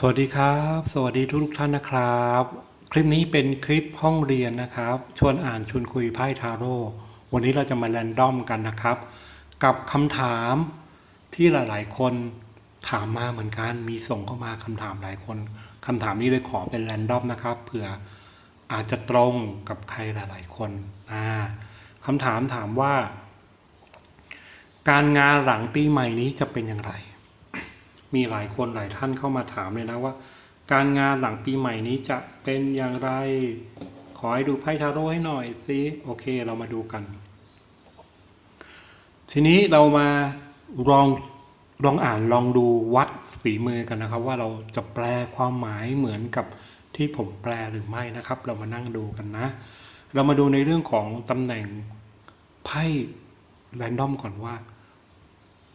สวัสดีครับ สวัสดีทุกทุกท่านนะครับ คลิปนี้เป็นคลิปห้องเรียนนะครับ ชวนอ่านชวนคุยไพ่ทาโร่วันนี้เราจะมาแรนดอมกันนะครับ กับคำถามที่หลาย ๆ คนถามมาเหมือนกันมีส่งเข้ามาคำถามหลายคนคำถามนี้เลยขอเป็นแรนดอมนะครับเผื่ออาจจะตรงกับใครหลาย ๆ คนอ่าคำถามถามว่า การงานหลังปีใหม่นี้จะเป็นอย่างไร มีหลายคนหลายท่านเข้ามาถามเลยนะว่า การงานหลังปีใหม่นี้จะเป็นอย่างไร ขอให้ดูไพ่ทาโร่ให้หน่อยสิโอเคเรามาดูกัน ทีนี้เรามาลองลองอ่านลองดูวัดฝีมือกันนะครับ ว่าเราจะแปลความหมายเหมือนกับที่ผมแปลหรือไม่นะครับ เรามานั่งดูกันนะ เรามาดูในเรื่องของตำแหน่งไพ่แรนดอมก่อนว่า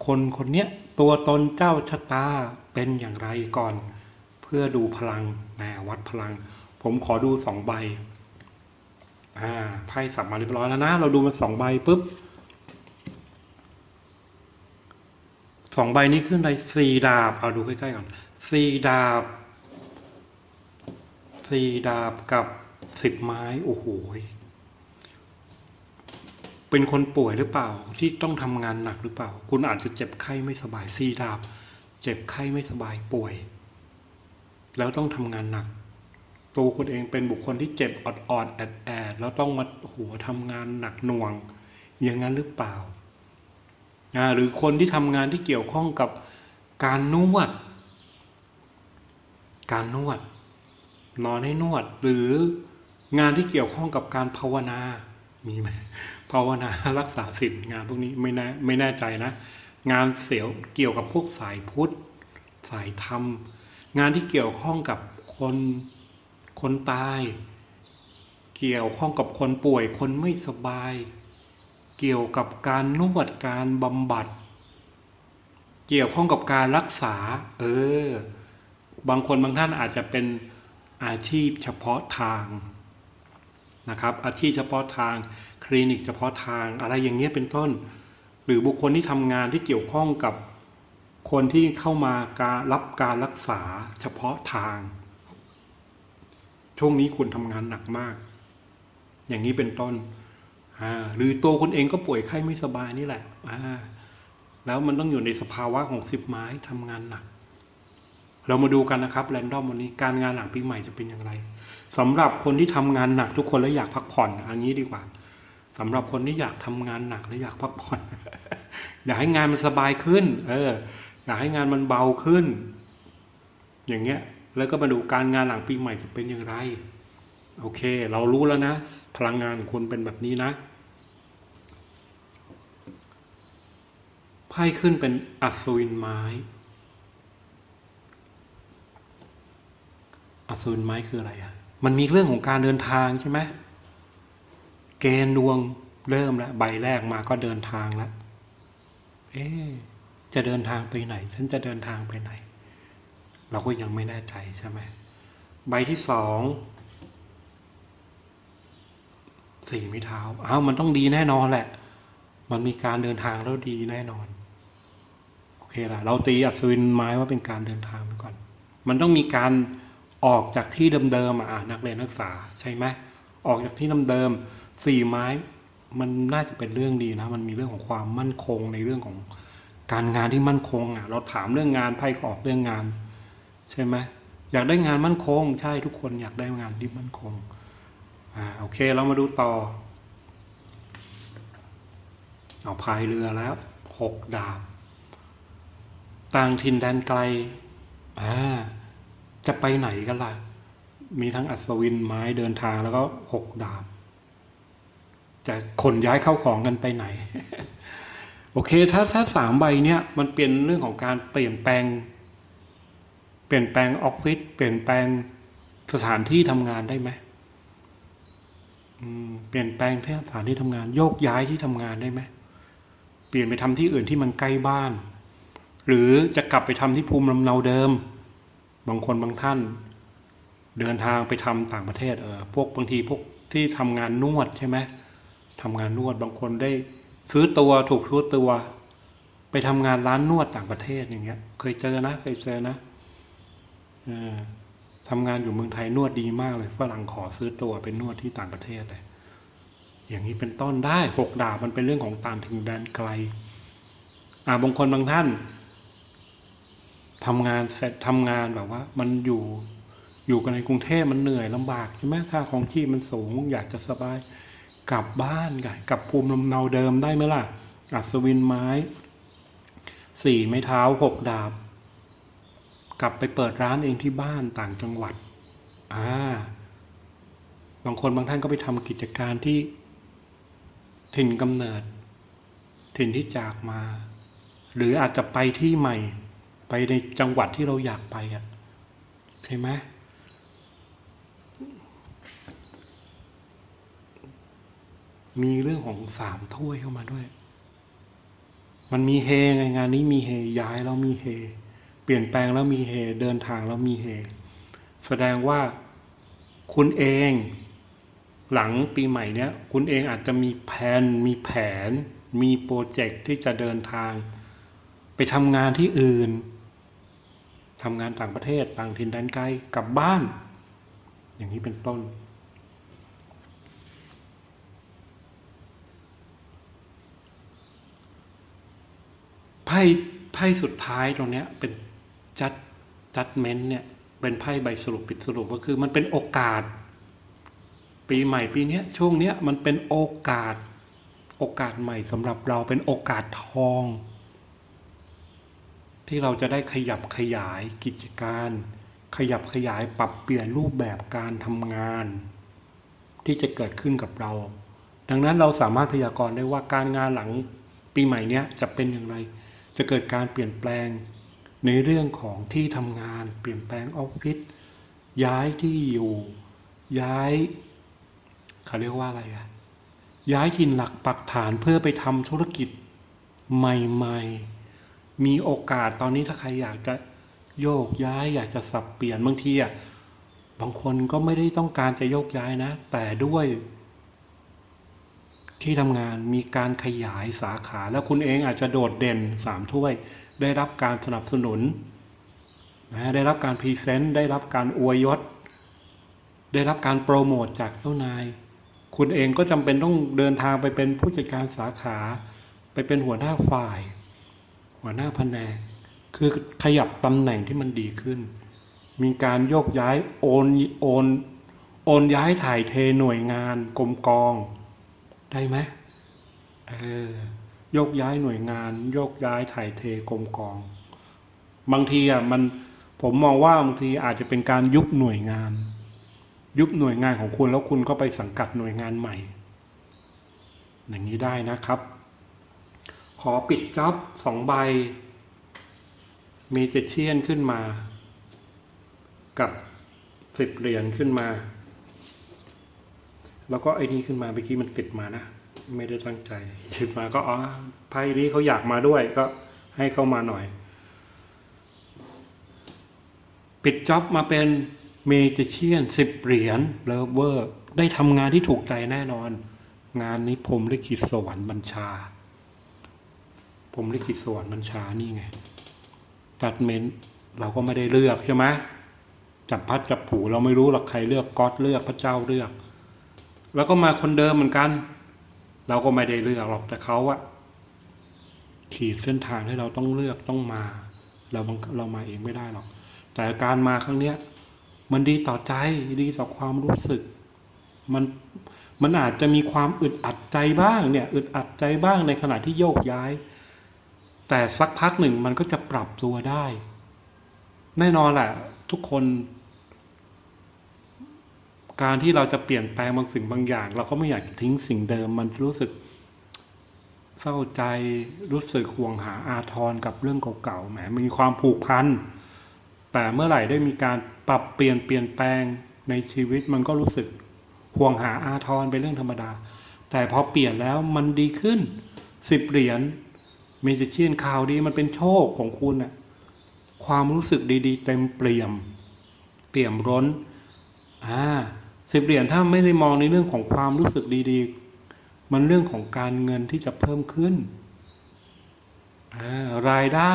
คนคนเนี้ย ตัวตนเจ้าชะตาเป็นอย่างไรก่อน เพื่อดูพลังแหมวัดพลัง ผมขอดูสองใบอ่าไพ่สับมาเรียบร้อยแล้วนะ เราดูมาสองใบปุ๊บสองใบนี้ขึ้นอะไรสี่ดาบ เอาดูใกล้ๆก่อนสี่ดาบสี่ดาบกับสิบไม้ โอ้โห เป็นคนป่วยหรือเปล่าที่ต้องทำงานหนักหรือเปล่า คุณอาจจะเจ็บไข้ไม่สบายซีดาบ เจ็บไข้ไม่สบายป่วย แล้วต้องทำงานหนัก ตัวคุณเองเป็นบุคคลที่เจ็บอดอดแอดแอดแล้วต้องมาหัวทำงานหนักหน่วง อย่างนั้นหรือเปล่าอ่าหรือคนที่ทำงานที่เกี่ยวข้องกับการนวด การนวด นอนให้นวด หรืองานที่เกี่ยวข้องกับการภาวนา มีไหม ภาวนารักษาศีลงานพวกนี้ไม่แน่ไม่แน่ใจนะ งานเสียวเกี่ยวกับพวกสายพุทธสายธรรม งานที่เกี่ยวข้องกับคนคนตาย เกี่ยวข้องกับคนป่วยคนไม่สบาย เกี่ยวกับการนวดการบำบัด เกี่ยวข้องกับการรักษา เออ บางคนบางท่านอาจจะเป็นอาชีพเฉพาะทางนะครับ อาชีพเฉพาะทาง คลินิกเฉพาะทางอะไรอย่างเงี้ยเป็นต้น หรือบุคคลที่ทำงานที่เกี่ยวข้องกับคนที่เข้ามาการรับการรักษาเฉพาะทาง ช่วงนี้คุณทำงานหนักมาก อย่างนี้เป็นต้น หรือตัวคุณเองก็ป่วยไข้ไม่สบายนี่แหละแล้วมันต้องอยู่ในสภาวะของสิบไม้ทำงานหนัก เรามาดูกันนะครับแรนดอมวันนี้การงานหลังปีใหม่จะเป็นอย่างไรสำหรับคนที่ทำงานหนักทุกคนแล้วอยากพักผ่อนอันนี้ดีกว่า สำหรับคนที่อยากทำงานหนักและอยากพักผ่อน อยากให้งานมันสบายขึ้น เออ อยากให้งานมันเบาขึ้น อย่างเงี้ย แล้วก็มาดูการงานหลังปีใหม่จะเป็นอย่างไร โอเค เรารู้แล้วนะ พลังงานของคุณเป็นแบบนี้นะไพ่ขึ้นเป็นอัศวินไม้ อัศวินไม้คืออะไรอะ มันมีเรื่องของการเดินทางใช่ไหม เกณฑ์ดวงเริ่มแล้วใบแรกมาก็เดินทางแล้วเอ๊จะเดินทางไปไหน ฉันจะเดินทางไปไหน เราก็ยังไม่แน่ใจใช่ไหมใบที่สองสี่ม้เท้าอ้าวมันต้องดีแน่นอนแหละ มันมีการเดินทางแล้วดีแน่นอน โอเคละเราตีอัศวินไม้ว่าเป็นการเดินทางไปก่อน มันต้องมีการออกจากที่เดิมๆอะอะนักเรียนนักศึกษาใช่ไหมออกจากที่เดิมๆ สี่ไม้มันน่าจะเป็นเรื่องดีนะ มันมีเรื่องของความมั่นคงในเรื่องของการงานที่มั่นคงอะ เราถามเรื่องงานไพ่ออกเรื่องงาน ใช่ไหมอยากได้งานมั่นคง ใช่ทุกคนอยากได้งานที่มั่นคง อ่าโอเคเรามาดูต่อ เอาพายเรือแล้วหกดาบต่างถิ่นแดนไกลอ่าจะไปไหนกันล่ะ มีทั้งอัศวินไม้เดินทางแล้วก็หกดาบ จะขนย้ายเข้าของกันไปไหน โอเค ถ้าถ้าสามใบเนี้ยมันเป็นเรื่องของการเปลี่ยนแปลง เปลี่ยนแปลงออฟฟิศเปลี่ยนแปลงสถานที่ทำงานได้ไหมอืมเปลี่ยนแปลงที่สถานที่ทำงาน โยกย้ายที่ทำงานได้ไหมเปลี่ยนไปทำที่อื่นที่มันใกล้บ้าน หรือจะกลับไปทำที่ภูมิลำเนาเดิม บางคนบางท่าน เดินทางไปทำต่างประเทศเออพวกบางทีพวกที่ทำงานนวดใช่ไหม ทำงานนวดบางคนได้ซื้อตัวถูกซื้อตัว ไปทำงานร้านนวดต่างประเทศอย่างเงี้ย เคยเจอนะเคยเจอนะอทำงานอยู่เมืองไทยนวดดีมากเลยฝรั่งขอซื้อตัวเป็นนวดที่ต่างประเทศเลยอย่างนี้เป็นต้นได้หกดาบมันเป็นเรื่องของตามถึงแดนไกล อ่าบางคนบางท่านทำงานเสร็จทำงานแบบว่า มันอยู่อยู่กันในกรุงเทพมันเหนื่อยลำบากใช่ไหมค่าของชีพมันสูงอยากจะสบาย กลับบ้านกันกลับภูมิลำเนาเดิมได้ไหมล่ะ อัศวินไม้สี่ไม้เท้าหกดาบ กลับไปเปิดร้านเองที่บ้านต่างจังหวัด อ่า บางคนบางท่านก็ไปทำกิจการที่ ถิ่นกำเนิด ถิ่นที่จากมา หรืออาจจะไปที่ใหม่ ไปในจังหวัดที่เราอยากไปอะ ใช่ไหม มีเรื่องของสามถ้วยเข้ามาด้วย มันมีเฮไงงานนี้มีเฮย้ายแล้วมีเฮ เปลี่ยนแปลงแล้วมีเฮ เดินทางแล้วมีเฮ แสดงว่าคุณเองหลังปีใหม่เนี้ยคุณเองอาจจะมีแผน มีแผน มีโปรเจกต์ที่จะเดินทาง ไปทำงานที่อื่นทำงานต่างประเทศต่างถิ่นแดนไกลกลับบ้าน อย่างนี้เป็นต้น พ่ไพ่สุดท้ายตรงเนี้ยเป็นจัดจัดเมนเนี่ย เป็นไพ่ใบสรุปปิดสรุปก็คือ มันเป็นโอกาส ปีใหม่ปีเนี้ยช่วงเนี้ยมันเป็นโอกาส โอกาสใหม่สำหรับเราเป็นโอกาสทอง ที่เราจะได้ขยับขยายกิจการ ขยับขยายปรับเปลี่ยนรูปแบบการทำงาน ที่จะเกิดขึ้นกับเรา ดังนั้นเราสามารถพยากรณ์ได้ว่าการงานหลังปีใหม่เนี้ยจะเป็นอย่างไร จะเกิดการเปลี่ยนแปลงในเรื่องของที่ทำงาน เปลี่ยนแปลงออฟฟิศย้ายที่อยู่ย้ายเขาเรียกว่าอะไรอะย้ายถิ่นหลักปักฐานเพื่อไปทำธุรกิจใหม่ๆ มีโอกาสตอนนี้ถ้าใครอยากจะโยกย้ายอยากจะสับเปลี่ยนบางทีอะบางคนก็ไม่ได้ต้องการจะโยกย้ายนะ แต่ด้วย ที่ทำงานมีการขยายสาขา แล้วคุณเองอาจจะโดดเด่นสามถ้วย ได้รับการสนับสนุนนะได้รับการพรีเซนต์ได้รับการอวยยศ ได้รับการโปรโมทจากเจ้านาย คุณเองก็จำเป็นต้องเดินทางไปเป็นผู้จัดการสาขา ไปเป็นหัวหน้าฝ่าย หัวหน้าแผนกคือขยับตำแหน่งที่มันดีขึ้น มีการโยกย้ายโอนโอนโอนย้ายถ่ายเทหน่วยงานกรมกอง ได้ไหมเออโยกย้ายหน่วยงาน โยกย้ายถ่ายเทกรมกอง บางทีอะมันผมมองว่าบางทีอาจจะเป็นการยุบหน่วยงาน ยุบหน่วยงานของคุณแล้วคุณก็ไปสังกัดหน่วยงานใหม่ อย่างนี้ได้นะครับ ขอปิดจ็อบสองใบ มีเจเชียนขึ้นมา กับสิบเหรียญขึ้นมา แล้วก็ไอ้นี่ขึ้นมาเมื่อกี้มันติดมานะ ไม่ได้ตั้งใจขึ้นมาก็อ๋อไพ่นี้เขาอยากมาด้วยก็ให้เข้ามาหน่อย ปิดจ็อบมาเป็นเมจิเชียนสิบเหรียญเลเวอร์ ได้ทำงานที่ถูกใจแน่นอน งานนี้ผมลิขิตสวรรค์บัญชา ผมลิขิตสวรรค์บัญชานี่ไงจัดเมนเราก็ไม่ได้เลือกใช่ไหมจับพัดจับผูเราไม่รู้หรอกใครเลือกก๊อตเลือกพระเจ้าเลือก แล้วก็มาคนเดิมเหมือนกัน เราก็ไม่ได้เลือกหรอกแต่เขาอะขีดเส้นทางให้เราต้องเลือกต้องมา เราเรามาเองไม่ได้หรอก แต่การมาครั้งเนี้ย มันดีต่อใจดีต่อความรู้สึก มันมันอาจจะมีความอึดอัดใจบ้างเนี่ยอึดอัดใจบ้างในขณะที่โยกย้าย แต่สักพักหนึ่งมันก็จะปรับตัวได้ แน่นอนแหละทุกคน การที่เราจะเปลี่ยนแปลงบางสิ่งบางอย่าง เราก็ไม่อยากจะทิ้งสิ่งเดิม มันรู้สึกเศร้าใจรู้สึกห่วงหาอาทรกับเรื่องเก่าๆแหมมีความผูกพันแต่เมื่อไหร่ได้มีการปรับเปลี่ยนเปลี่ยนแปลงในชีวิตมันก็รู้สึกห่วงหาอาทรเป็นเรื่องธรรมดา แต่พอเปลี่ยนแล้วมันดีขึ้นสิบเหรียญเมจิเชียนข่าวดีมันเป็นโชคของคุณน่ะความรู้สึกดี ๆ เต็มเปี่ยม เปี่ยมร้นอ่า สิบเหรียญถ้าไม่ได้มองในเรื่องของความรู้สึกดีๆ มันเรื่องของการเงินที่จะเพิ่มขึ้น รายได้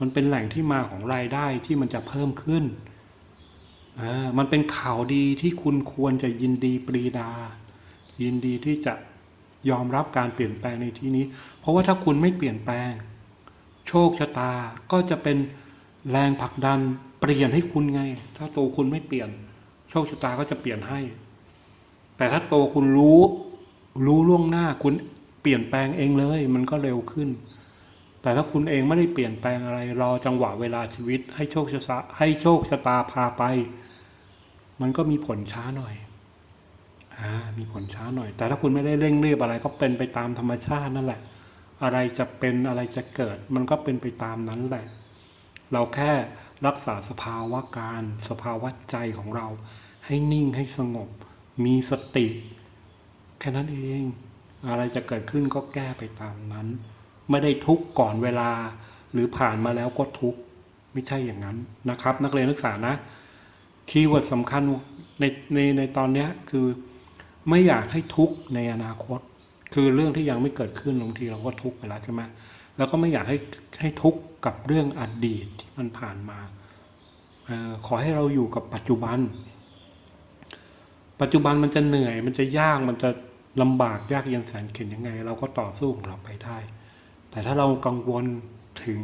มันเป็นแหล่งที่มาของรายได้ที่มันจะเพิ่มขึ้น มันเป็นข่าวดีที่คุณควรจะยินดีปรีดา ยินดีที่จะยอมรับการเปลี่ยนแปลงในที่นี้ เพราะว่าถ้าคุณไม่เปลี่ยนแปลง โชคชะตาก็จะเป็นแรงผลักดันเปลี่ยนให้คุณไง ถ้าตัวคุณไม่เปลี่ยน คชะตาก็จะเปลี่ยนให้ แต่ถ้าโตคุณรู้ รู้ล่วงหน้าคุณเปลี่ยนแปลงเองเลย มันก็เร็วขึ้น แต่ถ้าคุณเองไม่ได้เปลี่ยนแปลงอะไร รอจังหวะเวลาชีวิต ให้โชคชะตาให้โชคชะตาพาไป มันก็มีผลช้าหน่อยอ่ามีผลช้าหน่อย แต่ถ้าคุณไม่ได้เร่งรีบอะไร ก็เป็นไปตามธรรมชาตินั่นแหละ อะไรจะเป็นอะไรจะเกิด มันก็เป็นไปตามนั้นแหละ เราแค่รักษาสภาวะการ สภาวะใจของเรา ให้นิ่งให้สงบ มีสติ แค่นั้นเอง อะไรจะเกิดขึ้นก็แก้ไปตามนั้น ไม่ได้ทุกข์ก่อนเวลา หรือผ่านมาแล้วก็ทุกข์ไม่ใช่อย่างนั้นนะครับ นักเรียนนักศึกษานะคีย์เวิร์ดสำคัญในในในตอนนี้คือไม่อยากให้ทุกข์ในอนาคต คือเรื่องที่ยังไม่เกิดขึ้นบางทีเราก็ทุกข์ไปแล้วใช่ไหมแล้วก็ไม่อยากให้ให้ทุกข์กับเรื่องอดีตที่มันผ่านมาออขอให้เราอยู่กับปัจจุบัน ปัจจุบันมันจะเหนื่อย มันจะยากมันจะลำบากยากเย็นแสนเข็ญยังไง เราก็ต่อสู้ของเราไปได้ แต่ถ้าเรากังวลถึง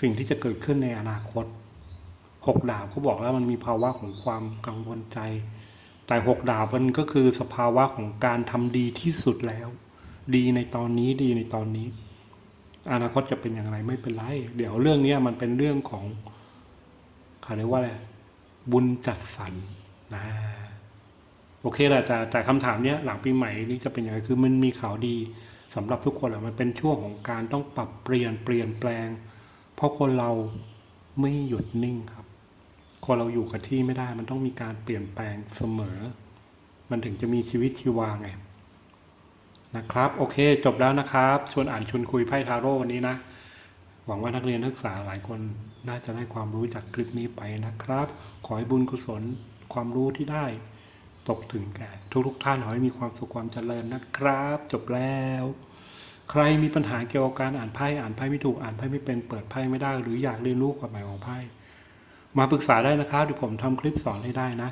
สิ่งที่จะเกิดขึ้นในอนาคตหกดาบเขาบอกแล้วมันมีภาวะของความกังวลใจ แต่หกดาบมันก็คือสภาวะของการทำดีที่สุดแล้ว ดีในตอนนี้ดีในตอนนี้ อนาคตจะเป็นอย่างไรไม่เป็นไร เดี๋ยวเรื่องเนี้ยมันเป็นเรื่องของเขาเรียกว่าอะไรบุญจัดสรรนะ โอเคแหละแต่แต่คำถามเนี้ยหลังปีใหม่นี้จะเป็นยังไงคือมันมีข่าวดีสำหรับทุกคนแหละมันเป็นช่วงของการต้องปรับเปลี่ยนเปลี่ยนแปลง เพราะคนเราไม่หยุดนิ่งครับ คนเราอยู่กับที่ไม่ได้มันต้องมีการเปลี่ยนแปลงเสมอ มันถึงจะมีชีวิตชีวาไงนะครับ โอเค จบแล้วนะครับ ชวนอ่านชวนคุยไพ่ทาโร่วันนี้นะ หวังว่านักเรียนนักศึกษาหลายคนน่าจะได้ความรู้จากคลิปนี้ไปนะครับ ขอให้บุญกุศลความรู้ที่ได้ ตกถึงแก่ทุกๆท่านขอให้มีความสุขความเจริญนะครับ จบแล้ว ใครมีปัญหาเกี่ยวกับการอ่านไพ่อ่านไพ่ไม่ถูกอ่านไพ่ไม่เป็นเปิดไพ่ไม่ได้ หรืออยากเรียนรู้ความหมายของไพ่มาปรึกษาได้นะครับเดี๋ยวผมทำคลิปสอนให้ได้นะ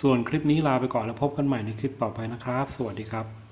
ส่วนคลิปนี้ลาไปก่อนแล้วพบกันใหม่ในคลิปต่อไปนะครับ สวัสดีครับ